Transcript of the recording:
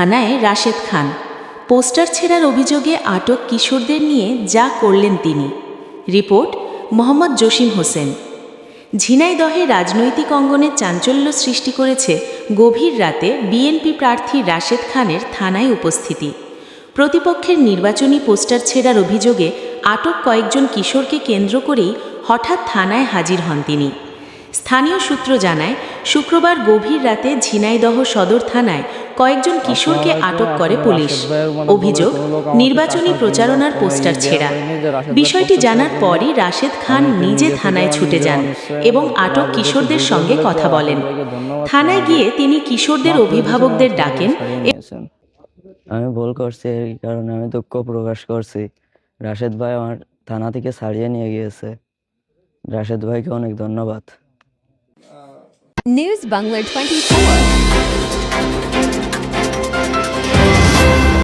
থানায় রাশেদ খান। পোস্টার ছেঁড়ার অভিযোগে আটক কিশোরদের নিয়ে যা করলেন তিনি। রিপোর্ট, মোহাম্মদ জসিম হোসেন। ঝিনাইদহে রাজনৈতিক অঙ্গনে চাঞ্চল্য সৃষ্টি করেছে গভীর রাতে বিএনপি প্রার্থী রাশেদ খানের থানায় উপস্থিতি। প্রতিপক্ষের নির্বাচনী পোস্টার ছেঁড়ার অভিযোগে আটক কয়েকজন কিশোরকে কেন্দ্র করেই হঠাৎ থানায় হাজির হন তিনি। স্থানীয় সূত্র জানায় শুক্রবার গভীর রাতে ঝিনাইদহ সদর থানায় কয়েকজন কিশোরকে আটক করে পুলিশ। অভিযোগ নির্বাচনী প্রচারণার পোস্টার ছেঁড়া। বিষয়টি জানার পরই রাশেদ খান নিজে থানায় ছুটে যান এবং আটক কিশোরদের সঙ্গে কথা বলেন। থানায় গিয়ে তিনি কিশোরদের অভিভাবকদের ডাকেন। আমি ভুল করছি এই কারণে আমি দুঃখ প্রকাশ করছি। রাশেদ ভাই আমার থানা থেকে ছাড়িয়ে নিয়ে গিয়েছে। রাশেদ ভাইকে অনেক ধন্যবাদ। News Bungler 24.